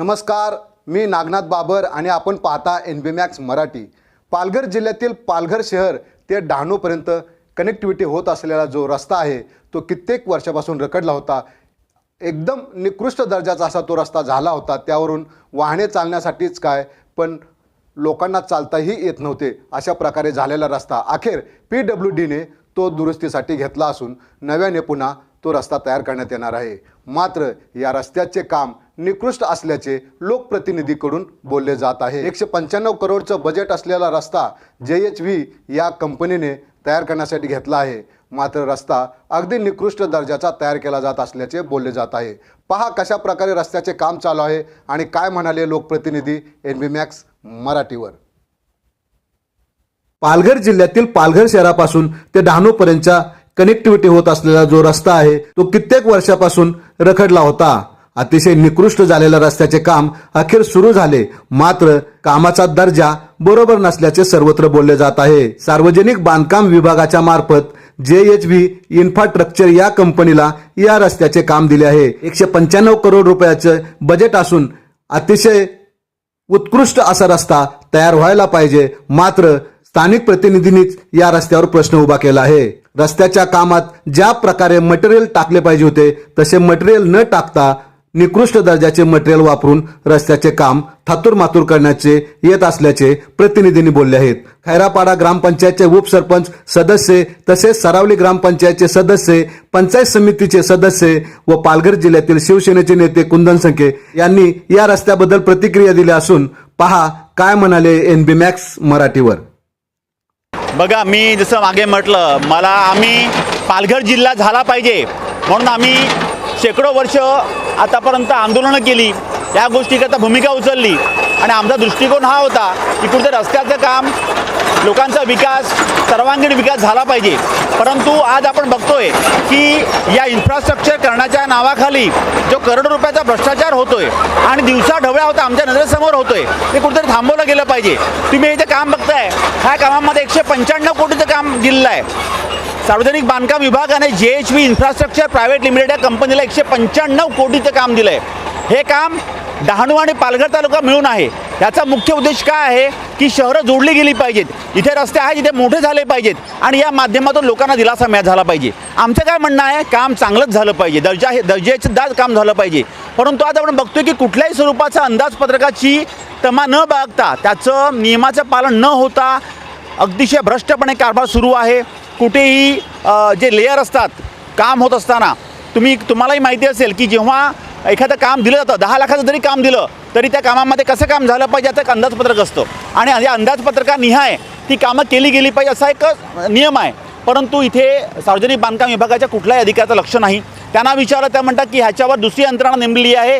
नमस्कार मी नागनाथ बाबर आणि आपण पाहता N B max Marathi. Palghar जिल्ह्यातील पालघर शहर ते डहाणूपर्यंत कनेक्टिव्हिटी होत असलेला जो रस्ता आहे तो कित्येक वर्षापासून रखडला होता. एकदम निकृष्ट दर्जाचा असा तो रस्ता झाला होता. त्यावरून वाहने चालण्यासाठीच काय पण लोकांना चालताही येत नव्हते अशा प्रकारे झालेला रस्ता. अखेर पी डब्ल्यू डीने तो दुरुस्तीसाठी घेतला असून नव्याने पुन्हा तो रस्ता तयार करण्यात येणार आहे. मात्र या रस्त्याचे काम निकृष्ट असल्याचे लोकप्रतिनिधीकडून बोलले जात आहे. एकशे पंच्याण्णव करोडचं बजेट असलेला रस्ता जे एच व्ही या कंपनीने तयार करण्यासाठी घेतला आहे. मात्र रस्ता अगदी निकृष्ट दर्जाचा तयार केला जात असल्याचे बोलले जात आहे. पहा कशा प्रकारे रस्त्याचे काम चालू आहे आणि काय म्हणाले लोकप्रतिनिधी एन बी मॅक्स मराठीवर. पालघर जिल्ह्यातील पालघर शहरापासून ते डहाणूपर्यंतच्या कनेक्टिव्हिटी होत असलेला जो रस्ता आहे तो कित्येक वर्षापासून रखडला होता. अतिशय निकृष्ट झालेल्या रस्त्याचे काम अखेर सुरू झाले. मात्र कामाचा दर्जा बरोबर नसल्याचे सर्वत्र बोलले जात आहे. सार्वजनिक बांधकाम विभागाच्या मार्फत जे एच व्ही इन्फ्रास्ट्रक्चर या कंपनीला या रस्त्याचे काम दिले आहे. एकशे पंच्याण्णव करोड रुपयाचे बजेट असून अतिशय उत्कृष्ट असा रस्ता तयार व्हायला पाहिजे. मात्र स्थानिक प्रतिनिधींनीच या रस्त्यावर प्रश्न उभा केला आहे. रस्त्याच्या कामात ज्या प्रकारे मटेरियल टाकले पाहिजे होते तसे मटेरियल न टाकता निकृष्ट दर्जाचे मटेरियल वापरून रस्त्याचे काम थातूर मातूर करण्याचे येत असल्याचे प्रतिनिधींनी बोलले आहेत. खैरापाडा ग्रामपंचायतचे उपसरपंच सदस्य तसेच सरावली ग्रामपंचायतचे सदस्य पंचायत समितीचे सदस्य व पालघर जिल्ह्यातील शिवसेनेचे नेते कुंदन संखे यांनी या रस्त्याबद्दल प्रतिक्रिया दिल्या असून पहा काय म्हणाले एन बी मॅक्स मराठीवर. बघा मी जसं मागे म्हटलं मला आम्ही पालघर जिल्हा झाला पाहिजे. म्हणून आम्ही शेकडो वर्ष आतापर्यंत आंदोलनं केली. या गोष्टीकरता भूमिका उचलली. आणि आमचा दृष्टिकोन हा होता की कुठे रस्त्याचं काम लोकांचा विकास सर्वांगीण विकास झाला पाहिजे. परंतु आज आपण बघतोय की या इन्फ्रास्ट्रक्चर करण्याच्या नावाखाली जो करोडो रुपयाचा भ्रष्टाचार होतोय आणि दिवसा ढवळ्या होता आमच्या नजरेसमोर होतोय ते कुठेतरी थांबवलं गेलं पाहिजे. तुम्ही हे जे काम बघताय ह्या कामामध्ये एकशे पंच्याण्णव कोटीचं काम दिलेलं आहे. सार्वजनिक बांधकाम विभागाने J H V infrastructure private limited या कंपनीला एकशे पंच्याण्णव कोटीचं काम दिलं आहे हे काम डहाणू आणि पालघर तालुका मिळून आहे. याचा मुख्य उद्देश काय आहे की शहरं जोडली गेली पाहिजेत. इथे रस्ते आहेत जिथे मोठे झाले पाहिजेत. आणि या माध्यमातून लोकांना दिलासा मिळत झाला पाहिजे. आमचं काय म्हणणं आहे काम चांगलंच झालं पाहिजे. दर्जा हे दर्जाचं काम झालं पाहिजे. परंतु आज आपण बघतोय की कुठल्याही स्वरूपाचं अंदाजपत्रकाची तमा न बाळगता त्याचं नियमाचं पालन न होता अतिशय भ्रष्टपणे कारभार सुरू आहे. कुठेही जे लेयर असतात काम होत असताना तुम्ही तुम्हालाही माहिती असेल की जेव्हा एखादं काम दिलं जातं दहा लाखाचं जरी काम दिलं तरी त्या कामामध्ये कसं काम झालं पाहिजे याचं एक अंदाजपत्रक असतं. आणि या अंदाजपत्रकानिहाय ती कामं केली गेली पाहिजे असा एक नियम आहे. परंतु इथे सार्वजनिक बांधकाम विभागाच्या कुठल्याही अधिकाऱ्याचं लक्ष नाही. त्यांना विचारलं त्या म्हणतात की ह्याच्यावर दुसरी यंत्रणा नेमलेली आहे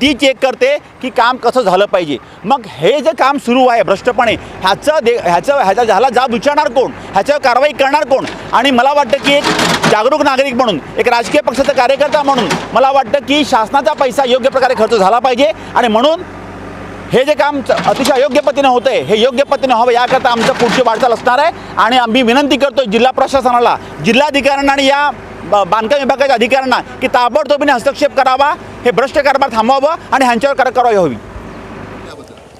ती चेक करते की काम कसं झालं पाहिजे. मग हे जे काम सुरू आहे भ्रष्टपणे ह्याचं दे ह्याचं ह्याचा ह्याला जाब विचारणार कोण? ह्याच्यावर कारवाई करणार कोण? आणि मला वाटतं की एक जागरूक नागरिक म्हणून एक राजकीय पक्षाचा कार्यकर्ता म्हणून मला वाटतं की शासनाचा पैसा योग्य प्रकारे खर्च झाला पाहिजे आणि म्हणून हे जे काम अतिशय अयोग्य पतीनं होतं आहे हे योग्य पतीनं हवं याकरता आमचं पुढची वाटचाल असणार आहे. आणि आम्ही विनंती करतो जिल्हा प्रशासनाला जिल्हाधिकाऱ्यांना आणि या ब- बांधकाम विभागाच्या अधिकाऱ्यांना की ताबडतोबीने हस्तक्षेप करावा हे भ्रष्ट कारभार थांबवावं आणि ह्यांच्यावर कडक कारवाई हवी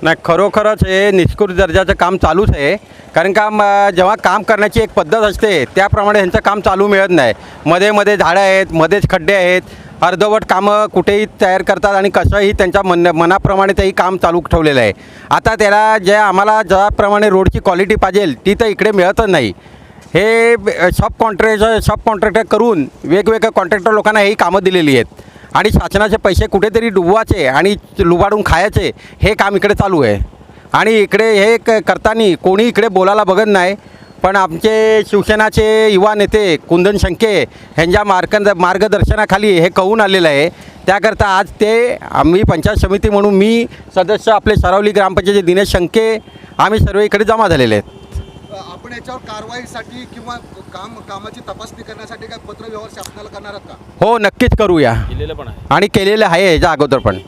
नाही खरोखरच हे निष्कृत दर्जाचं काम चालूच आहे. कारण का जेव्हा काम करण्याची एक पद्धत असते त्याप्रमाणे ह्यांचं काम चालू मिळत नाही. मध्ये मध्ये झाडं आहेत मध्येच खड्डे आहेत अर्धवट कामं कुठेही तयार करतात आणि कसंही त्यांच्या मन मनाप्रमाणे तेही काम चालू ठेवलेलं आहे. आता त्याला जे आम्हाला ज्याप्रमाणे रोडची क्वालिटी पाहिजे ती तर इकडे मिळतच नाही. हे सब कॉन्ट्रॅक्टर सब कॉन्ट्रॅक्टर करून वेगवेगळ्या कॉन्ट्रॅक्टर लोकांना ही कामं दिलेली आहेत. आणि शासनाचे पैसे कुठेतरी डुबवायचे आणि लुबाडून खायचे हे काम इकडे चालू आहे. आणि इकडे हे क करताना कोणी इकडे बोलायला बघत नाही. पण आमचे शिवसेनाचे युवा नेते कुंदन शंके ह्यांच्या मार्ग मार्गदर्शनाखाली हे कळून आलेलं आहे. त्याकरता आज ते आम्ही पंचायत समिती म्हणून मी सदस्य आपले सरावली ग्रामपंचायत दिनेश शंके आम्ही सर्व इकडे जमा झालेले आहेत. आपण याच्यावर कारवाईसाठी किंवा काम कामाची तपासणी करण्यासाठी काय पत्र व्यवहार शासनाला करणार आहात का? हो नक्कीच करूया. आणि केलेलं आहे याच्या अगोदर पण.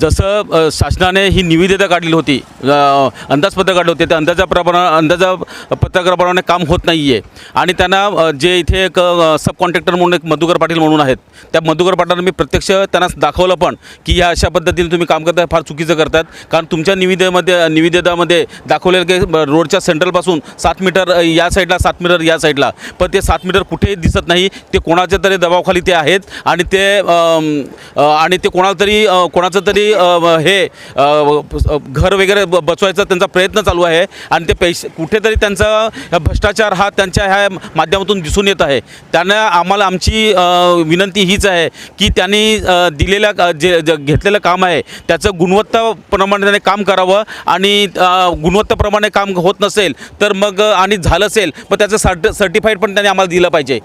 जसं शासनाने ही निविदेता काढलेली होती अंदाजपत्रक काढले होते त्या अंदाजाप्रमाणे अंदाजा पत्रकाप्रमाणे काम होत नाही आहे आणि त्यांना जे इथे एक सब कॉन्ट्रॅक्टर म्हणून एक मधुकर पाटील म्हणून आहेत त्या मधुकर पाटलांना मी प्रत्यक्ष त्यांना दाखवलं पण की ह्या अशा पद्धतीने तुम्ही काम करता फार चुकीचं करतात कारण तुमच्या निविदेमध्ये निविदेतामध्ये दाखवलेलं की रोडच्या सेंट्रलपासून सात मीटर या साईडला सात मीटर या साईडला पण ते सात मीटर कुठेही दिसत नाही ते कोणाच्या तरी दबावाखाली ते आहेत आणि ते आणि ते कोणाला तरी कोणाचं तरी काही हे घर वगैरे ब- बसवायचा त्यांचा प्रयत्न चालू आहे आणि ते पैसे कुठेतरी त्यांचा भ्रष्टाचार हा त्यांच्या ह्या माध्यमातून दिसून येत आहे. त्यांना आम्हाला आमची विनंती हीच आहे की त्यांनी दिलेल्या जे घेतलेलं काम आहे त्याचं गुणवत्ताप्रमाणे त्याने काम करावं आणि गुणवत्ताप्रमाणे काम होत नसेल तर मग आणि झालं असेल पण त्याचं सर्ट सर्टिफाईड पण त्यांनी आम्हाला दिलं पाहिजे.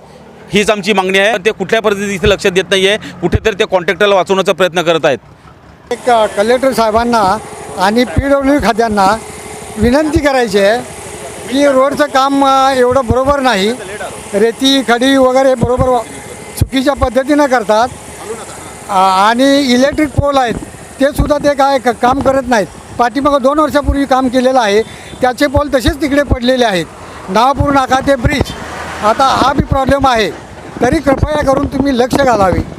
हीच आमची मागणी आहे. ते कुठल्या पद्धतीने लक्ष देत नाही आहे कुठेतरी ते कॉन्ट्रॅक्टरला वाचवण्याचा प्रयत्न करत आहेत. एक कलेक्टर साहेबांना आणि पी डब्ल्यू खात्यांना विनंती करायची आहे की रोडचं काम एवढं बरोबर नाही. रेती खडी वगैरे बरोबर चुकीच्या पद्धतीनं करतात. आणि इलेक्ट्रिक पोल आहेत ते सुद्धा ते काय क- काम करत नाहीत. पाठीमागं दोन वर्षापूर्वी काम केलेलं आहे त्याचे पोल तसेच तिकडे पडलेले आहेत. नावापूर नाका ते ब्रिज. आता हा बी प्रॉब्लेम आहे. तरी कृपया करून तुम्ही लक्ष घालावे.